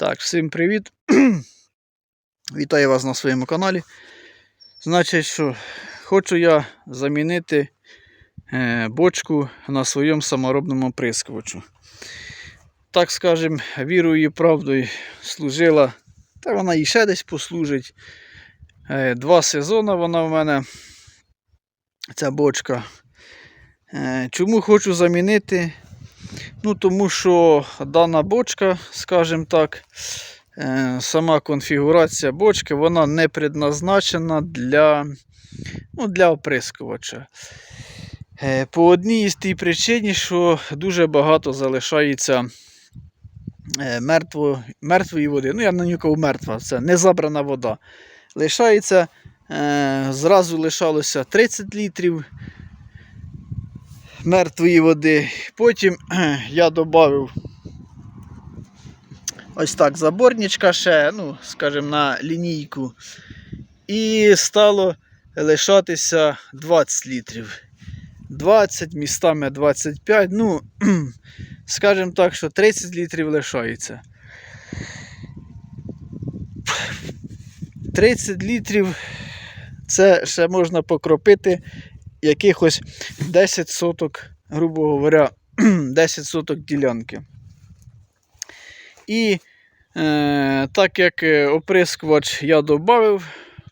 Так, всім привіт. Вітаю вас на своєму каналі. Значить, що хочу я замінити е, бочку на своєму саморобному оприскувачу. Так скажем, вірою і правдою служила, та вона і ще десь послужить. Е, два сезони вона в мене, ця бочка. Е, чому хочу замінити? Ну, тому що дана бочка, скажімо так, е, сама конфігурація бочки, вона не предназначена для, ну, для оприскувача. Е, По одній із тій причині, що дуже багато залишається е, мертво, мертвої води. Ну, я на нікого мертва, це не забрана вода. Лишається, зразу лишалося 30 літрів мертвої води. Потім я додав ось так заборничка ще, ну, скажімо, на лінійку. І стало лишатися 20 літрів. 20, містами 25. Ну, скажімо так, що 30 літрів лишається. 30 літрів це ще можна покропити якихось 10 соток, грубо говоря, 10 соток ділянки. І е, так як е, оприскувач я додав,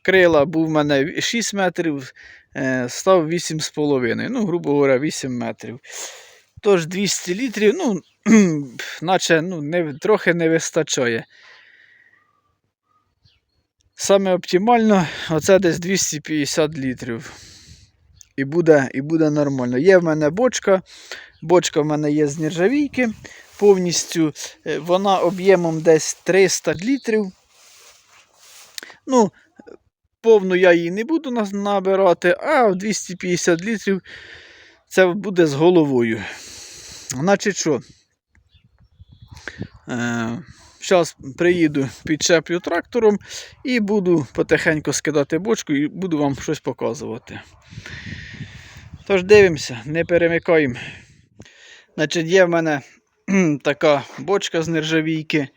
крила був в мене 6 метрів, е, став 8,5, ну, грубо говоря, 8 метрів. Тож 200 літрів, ну, наче ну, не, трохи не вистачає. Саме оптимально, оце десь 250 літрів. І буде, і буде нормально. Є в мене бочка. Бочка в мене є з нержавійки. Повністю е, вона об'ємом десь 300 літрів. Ну, повну я її не буду набирати, а 250 літрів це буде з головою. Значить що? Е, Зараз приїду, підчеплю трактором і буду потихеньку скидати бочку і буду вам щось показувати. Тож дивимося, не перемикаємо. Значить, є в мене така бочка з нержавійки.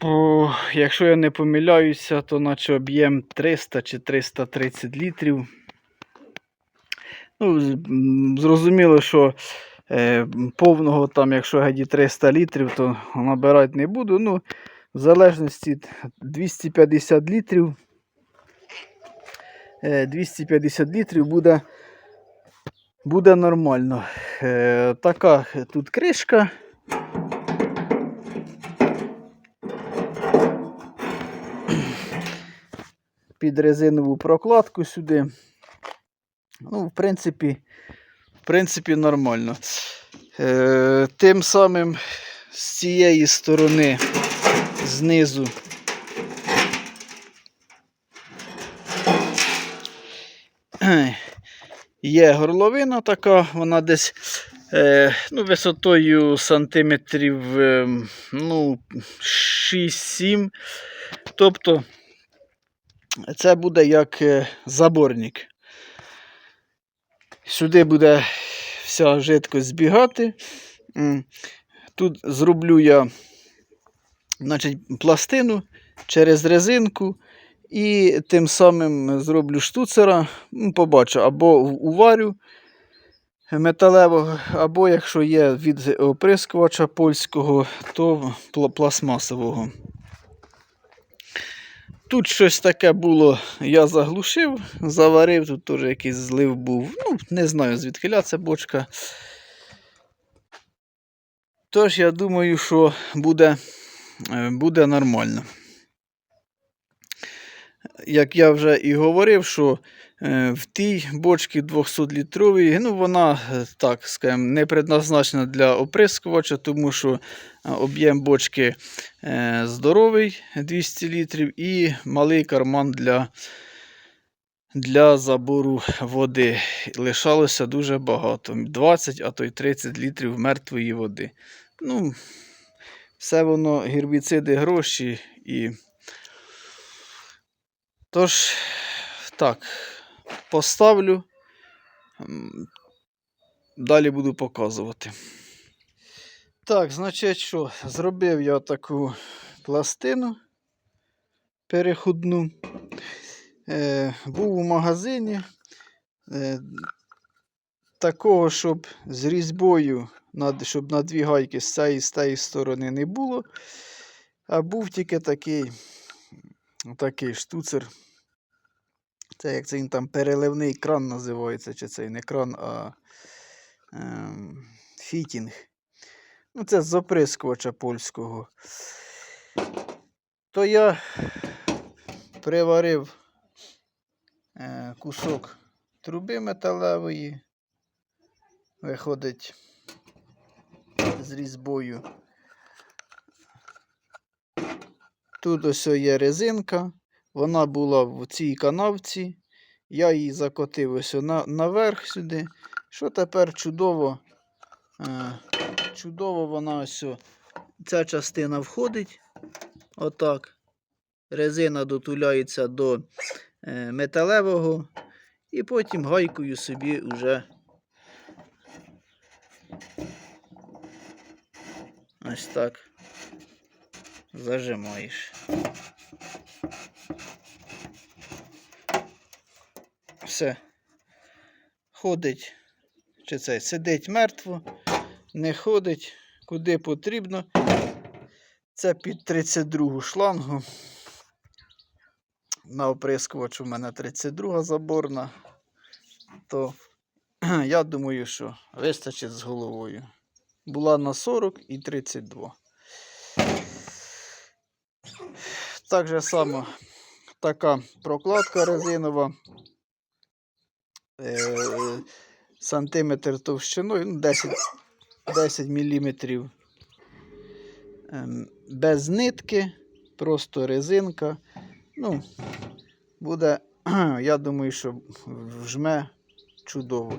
О, якщо я не помиляюся, то наче об'єм 300 чи 330 літрів. Ну, зрозуміло, що е, повного там, якщо геді 300 літрів, то набирати не буду. Ну, в залежності 250 літрів. Е, 250 літрів буде, буде нормально. Е, така тут кришка. Під резинову прокладку сюди. Ну, в принципі, в принципі, нормально. Е, тим самим з цієї сторони, знизу. Є горловина така, вона десь е, ну, висотою сантиметрів е, ну, 6-7. Тобто це буде як е, заборник. Сюди буде вся жидкость збігати. Тут зроблю я значить, пластину через резинку. І тим самим зроблю штуцера, побачу, або уварю металевого, або якщо є від оприскувача польського, то пластмасового. Тут щось таке було, я заглушив, заварив, тут теж якийсь злив був. Ну, не знаю, звідки ця бочка. Тож я думаю, що буде, е, буде нормально. Як я вже і говорив, що е, в тій бочці 200-літровій, ну вона, е, так скажімо, не предназначена для оприскувача, тому що е, об'єм бочки здоровий 200 літрів і малий карман для, для забору води. Лишалося дуже багато. 20, а то й 30 літрів мертвої води. Ну, все воно гербіциди гроші і. Тож, так, поставлю. Далі буду показувати. Так, значить, що, зробив я таку пластину переходну. Е, був у магазині. Е, такого, щоб з різьбою, щоб на дві гайки з цієї з тієї сторони не було. А був тільки такий, такий штуцер. Це як це він там переливний кран називається, чи це не кран, а ем, фітінг. Ну, це з оприскувача польського. То я приварив е, кусок труби металевої, виходить з різьбою. Тут ось є резинка, вона була в цій канавці. Я її закотив ось на, наверх сюди. Що тепер чудово, е, чудово вона ось. Ця частина входить. Отак. Резина дотуляється до е, металевого. І потім гайкою собі вже ось так зажимаєш. Все. Ходить, чи це сидить мертво, не ходить куди потрібно. Це під 32 шлангу. На оприскувач у мене 32 заборна. То я думаю, що вистачить з головою. Була на 40 і 32. Так же само така прокладка резинова. Е, сантиметр товщиною, ну, 10, 10 мм. Без нитки, просто резинка. Ну, буде, я думаю, що вжме чудово.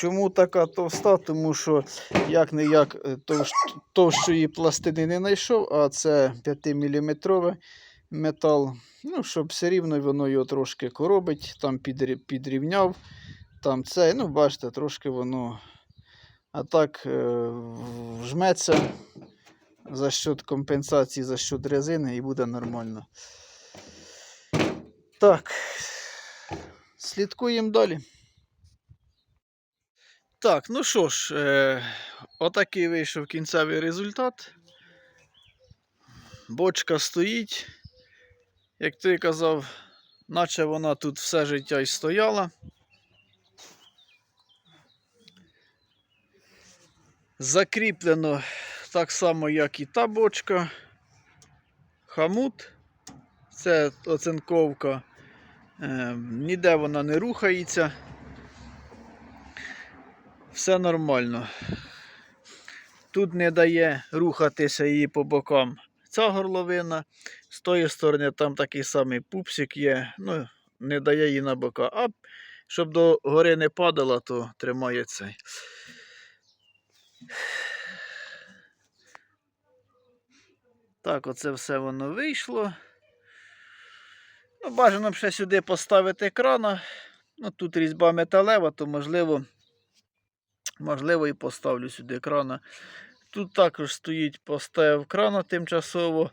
Чому така товста? Тому що як не як товщ, товщої пластини не знайшов, а це 5-мм метал. Ну, щоб все рівно воно його трошки коробить, там підрівняв. Там це, ну, бачите, трошки воно. А так е, вжметься за счет компенсації, за счет резини і буде нормально. Так, слідкуємо далі. Так, ну що ж, е, отакий вийшов кінцевий результат. Бочка стоїть. Як ти казав, наче вона тут все життя і стояла. Закріплено так само, як і та бочка. Хамут. Це оцинковка. Е, ніде вона не рухається. Все нормально. Тут не дає рухатися її по бокам. Ця горловина. З тої сторони там такий самий пупсик є. Ну, не дає її на бока. А щоб до гори не падала, то тримає цей. Так, оце все воно вийшло. Ну, бажано б ще сюди поставити крана. Ну, тут різьба металева, то можливо, можливо і поставлю сюди крана. Тут також стоїть, поставив крана тимчасово.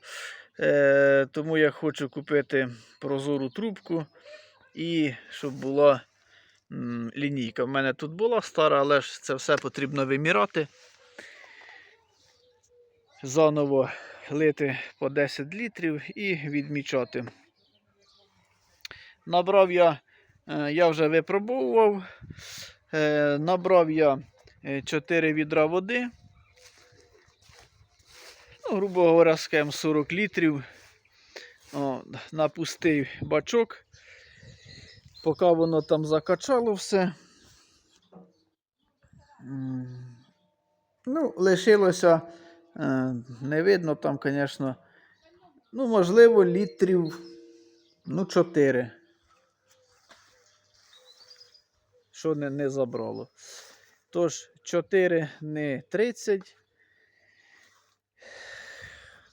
Е, тому я хочу купити прозору трубку і щоб була м, лінійка. У мене тут була стара, але ж це все потрібно вимірати. Заново лити по 10 літрів і відмічати. Набрав я, е, я вже випробовував, е, набрав я 4 відра води. Ну, грубо говоря, з 40 літрів. О, напустив бачок. Поки воно там закачало все. Ну, лишилося, е, не видно там, звісно, ну, можливо, літрів ну, 4. Що не, не забрало. Тож, 4 не 30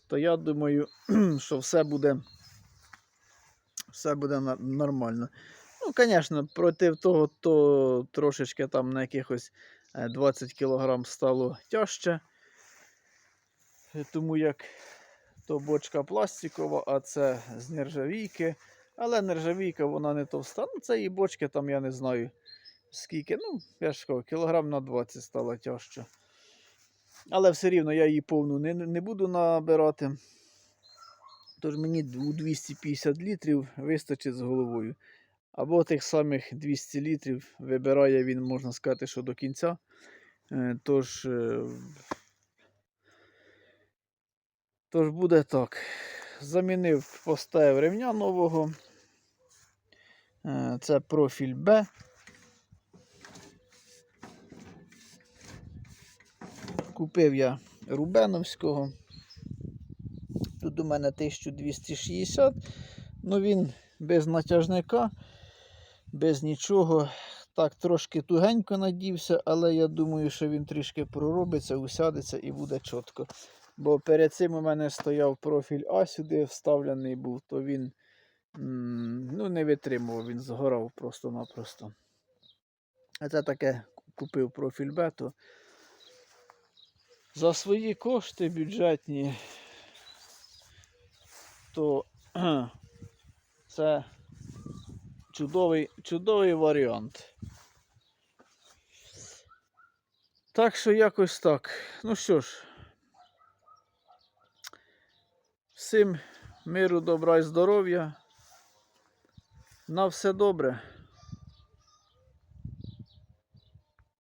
то я думаю, що все буде, все буде нормально. Ну, звісно, проти того, то трошечки там на якихось е, 20 кг стало тяжче. тому як то бочка пластикова, а це з нержавійки. Але нержавійка вона не товста. Ну, це і бочки там я не знаю скільки. Ну, я ж кажу, кілограм на 20 стало тяжче. Але все рівно я її повну не, не буду набирати. Тож мені у 250 літрів вистачить з головою. Або тих самих 200 літрів вибирає він, можна сказати, що до кінця. Е, Тож, е, тож буде так. Замінив, поставив ремня нового. Е, Це профіль Б. Купив я Рубеновського. Тут у мене 1260. Ну він без натяжника, без нічого. Так, трошки тугенько надівся, але я думаю, що він трішки проробиться, усядеться і буде чітко. Бо перед цим у мене стояв профіль А сюди вставлений був, то він ну, не витримував, він згорав просто-напросто. А це таке купив профіль Б, то за свої кошти бюджетні, то це чудовий, чудовий варіант. Так що якось так. Ну що ж, всім миру, добра і здоров'я. На все добре.